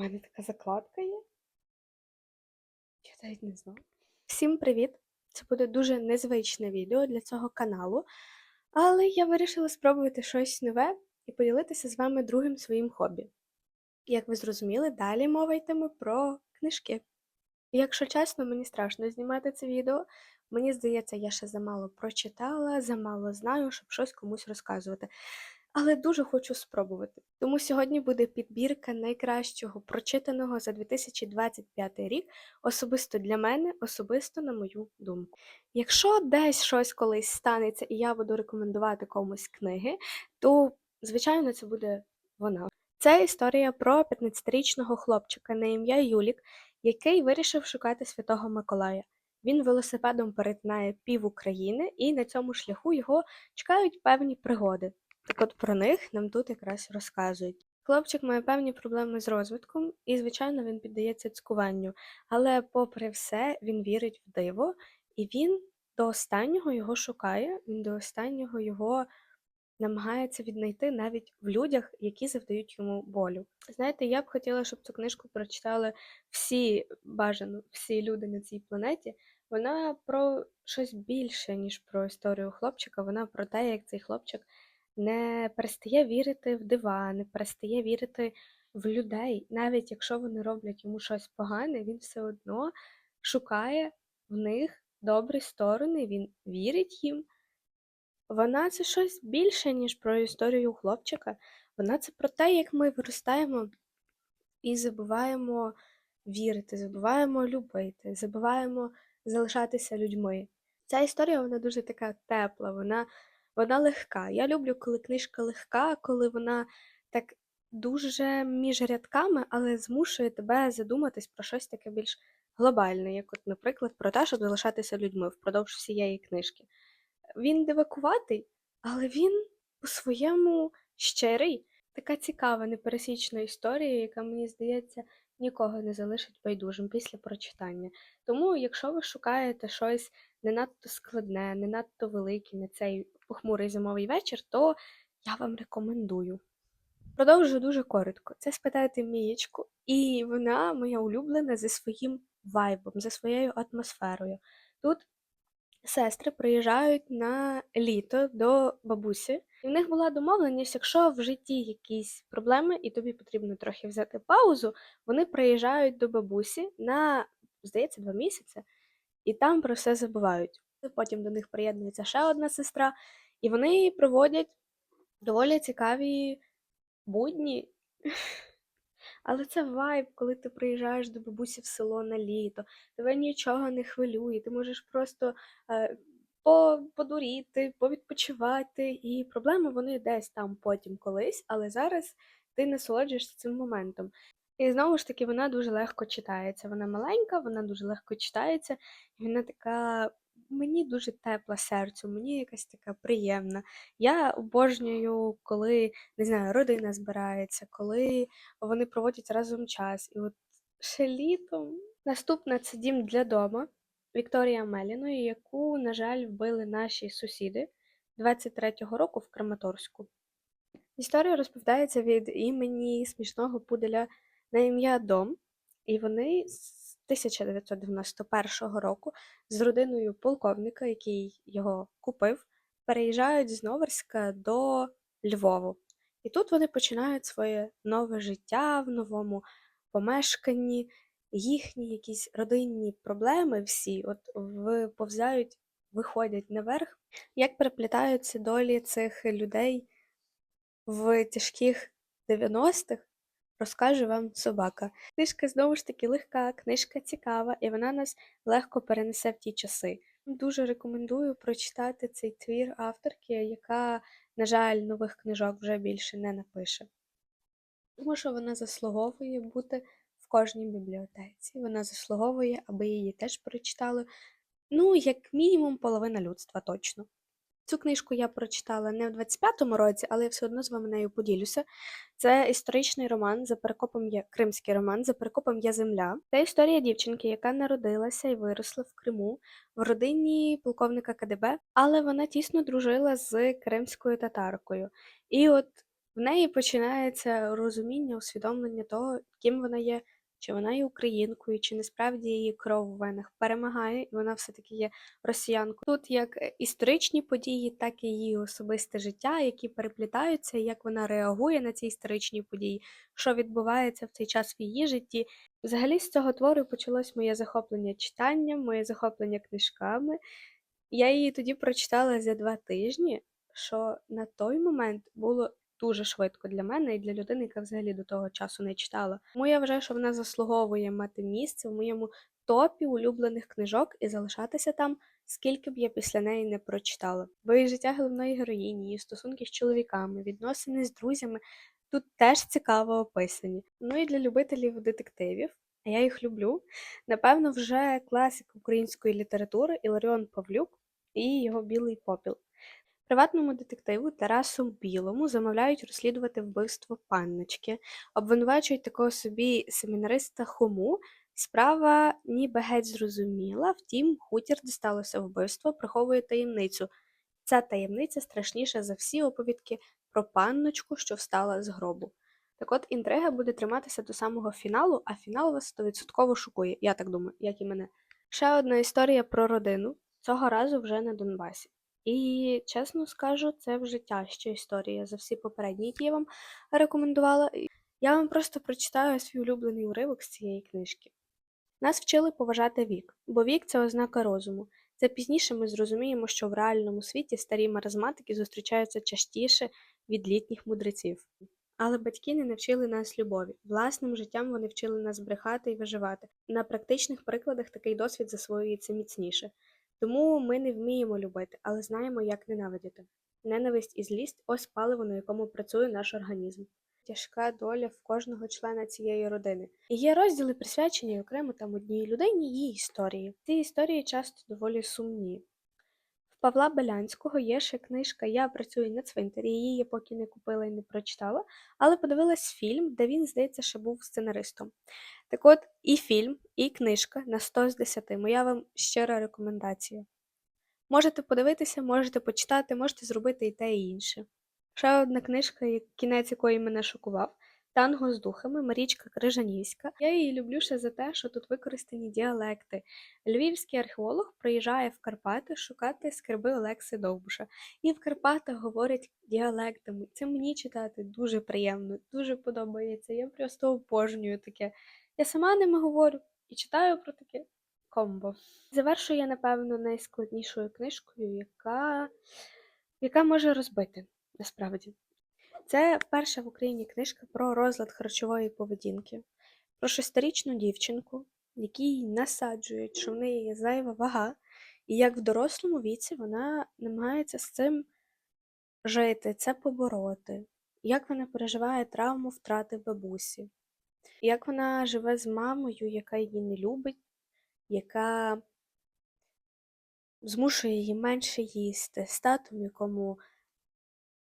мене така закладка є. Я навіть не знаю. Всім привіт! Це буде дуже незвичне відео для цього каналу, але я вирішила спробувати щось нове і поділитися з вами другим своїм хобі. Як ви зрозуміли, далі мова йтиме про книжки. І якщо чесно, мені страшно знімати це відео. Мені здається, я ще замало прочитала, замало знаю, щоб щось комусь розказувати. Але дуже хочу спробувати. Тому сьогодні буде підбірка найкращого прочитаного за 2025 рік, особисто для мене, особисто на мою думку. Якщо десь щось колись станеться і я буду рекомендувати комусь книги, то, звичайно, це буде вона. Це історія про 15-річного хлопчика на ім'я Юлік, який вирішив шукати Святого Миколая. Він велосипедом перетинає пів України, і на цьому шляху його чекають певні пригоди. Так от про них нам тут якраз розказують. Хлопчик має певні проблеми з розвитком, і, звичайно, він піддається цькуванню. Але, попри все, він вірить в диво, і він до останнього його шукає, він до останнього його намагається віднайти навіть в людях, які завдають йому болю. Знаєте, я б хотіла, щоб цю книжку прочитали всі бажано, всі люди на цій планеті. Вона про щось більше, ніж про історію хлопчика. Вона про те, як цей хлопчик не перестає вірити в дива, не перестає вірити в людей. Навіть якщо вони роблять йому щось погане, він все одно шукає в них добрі сторони, він вірить їм. Вона це щось більше, ніж про історію хлопчика. Вона це про те, як ми виростаємо і забуваємо вірити, забуваємо любити, забуваємо залишатися людьми. Ця історія вона дуже така тепла, вона вона легка. Я люблю, коли книжка легка, коли вона так дуже між рядками, але змушує тебе задуматись про щось таке більш глобальне, як, от, наприклад, про те, щоб залишатися людьми впродовж всієї книжки. Він дивакуватий, але він по-своєму щирий. Така цікава, непересічна історія, яка, мені здається, нікого не залишить байдужим після прочитання. Тому, якщо ви шукаєте щось не надто складне, не надто велике на цей похмурий зимовий вечір, то я вам рекомендую. Продовжу дуже коротко. Це спитайте Мієчку, і вона моя улюблена за своїм вайбом, за своєю атмосферою. Тут сестри приїжджають на літо до бабусі, і в них була домовленість, якщо в житті якісь проблеми, і тобі потрібно трохи взяти паузу, вони приїжджають до бабусі на, здається, два місяці, і там про все забувають. Потім до них приєднується ще одна сестра, і вони проводять доволі цікаві будні. Але це вайб, коли ти приїжджаєш до бабусі в село на літо, тебе нічого не хвилює, ти можеш просто е, подуріти, повідпочивати, і проблеми вони десь там потім колись, але зараз ти насолоджуєшся цим моментом. І знову ж таки, вона дуже легко читається. Вона маленька, вона дуже легко читається, і вона така. Мені дуже тепла серцю, мені якась така приємна. Я обожнюю, коли не знаю, родина збирається, коли вони проводять разом час. І от ще літом. Наступна це дім для дома Вікторія Меліної, яку, на жаль, вбили наші сусіди 23-го року в Краматорську. Історія розповідається від імені смішного пуделя на ім'я Дом, і вони з 1991 року з родиною полковника, який його купив, переїжджають з Новерська до Львову. І тут вони починають своє нове життя в новому помешканні, їхні якісь родинні проблеми всі от виповзають, виходять наверх, як переплітаються долі цих людей в тяжких 90-х, розкаже вам собака. Книжка знову ж таки легка, книжка цікава, і вона нас легко перенесе в ті часи. Дуже рекомендую прочитати цей твір авторки, яка, на жаль, нових книжок вже більше не напише. Тому що вона заслуговує бути кожній бібліотеці. Вона заслуговує, аби її теж прочитали. Ну, як мінімум, половина людства точно. Цю книжку я прочитала не в 25-му році, але я все одно з вами нею поділюся. Це історичний роман за перекопом є кримський роман за перекопом є земля. Це історія дівчинки, яка народилася і виросла в Криму в родині полковника КДБ, але вона тісно дружила з кримською татаркою. І от В неї починається розуміння, усвідомлення того, ким вона є, чи вона є українкою, чи насправді її кров в венах перемагає, і вона все-таки є росіянкою. Тут як е, історичні події, так і її особисте життя, які переплітаються, як вона реагує на ці історичні події, що відбувається в цей час в її житті. Взагалі з цього твору почалось моє захоплення читанням, моє захоплення книжками. Я її тоді прочитала за два тижні, що на той момент було дуже швидко для мене і для людини, яка взагалі до того часу не читала. Тому я вважаю, що вона заслуговує мати місце в моєму топі улюблених книжок і залишатися там, скільки б я після неї не прочитала. Бо і життя головної героїні, її стосунки з чоловіками, відносини з друзями тут теж цікаво описані. Ну і для любителів детективів. А я їх люблю. Напевно, вже класик української літератури Іларіон Павлюк і його білий попіл. Приватному детективу Тарасу Білому замовляють розслідувати вбивство панночки, обвинувачують такого собі семінариста Хому. Справа ніби геть зрозуміла, втім, хутір, де сталося вбивство, приховує таємницю. Ця таємниця страшніша за всі оповідки про панночку, що встала з гробу. Так от інтрига буде триматися до самого фіналу, а фінал вас стовідсотково шокує, я так думаю, як і мене. Ще одна історія про родину, цього разу вже на Донбасі. І чесно скажу, це вже тяжча історія за всі попередні, які я вам рекомендувала. Я вам просто прочитаю свій улюблений уривок з цієї книжки. Нас вчили поважати вік, бо вік це ознака розуму. Це пізніше ми зрозуміємо, що в реальному світі старі маразматики зустрічаються частіше від літніх мудреців. Але батьки не навчили нас любові. Власним життям вони вчили нас брехати і виживати. На практичних прикладах такий досвід засвоюється міцніше. Тому ми не вміємо любити, але знаємо, як ненавидіти. Ненависть і злість ось паливо, на якому працює наш організм. Тяжка доля в кожного члена цієї родини. І є розділи, присвячені окремо там одній людині її історії. Ці історії часто доволі сумні. Павла Белянського є ще книжка Я працюю на цвинтарі, її я поки не купила і не прочитала, але подивилась фільм, де він, здається, ще був сценаристом. Так от, і фільм, і книжка на 100 з 10. Моя вам щира рекомендація. Можете подивитися, можете почитати, можете зробити і те, і інше. Ще одна книжка, кінець якої мене шокував. Танго з духами Марічка Крижанівська. Я її люблю ще за те, що тут використані діалекти. Львівський археолог приїжджає в Карпати шукати скарби Олекси Довбуша. І в Карпатах говорять діалектами. Це мені читати дуже приємно, дуже подобається. Я просто обожнюю таке. Я сама ними говорю і читаю про таке комбо. Завершую я, напевно, найскладнішою книжкою, яка, яка може розбити насправді. Це перша в Україні книжка про розлад харчової поведінки, про шестирічну дівчинку, якій насаджують, що в неї є зайва вага, і як в дорослому віці вона намагається з цим жити, це побороти, як вона переживає травму втрати бабусі, як вона живе з мамою, яка її не любить, яка змушує її менше їсти, з татом, якому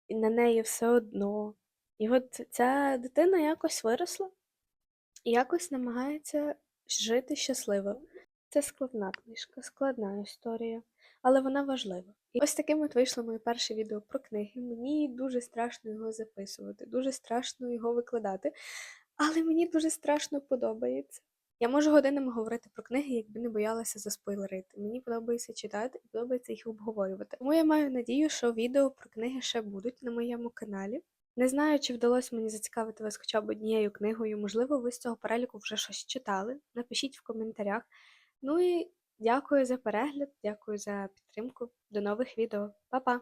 і на неї все одно. І от ця дитина якось виросла і якось намагається жити щасливо. Це складна книжка, складна історія, але вона важлива. І ось таким от вийшло моє перше відео про книги. Мені дуже страшно його записувати, дуже страшно його викладати, але мені дуже страшно подобається. Я можу годинами говорити про книги, якби не боялася заспойлерити. Мені подобається читати і подобається їх обговорювати. Тому я маю надію, що відео про книги ще будуть на моєму каналі. Не знаю, чи вдалося мені зацікавити вас хоча б однією книгою. Можливо, ви з цього переліку вже щось читали. Напишіть в коментарях. Ну і дякую за перегляд, дякую за підтримку. До нових відео. Па-па!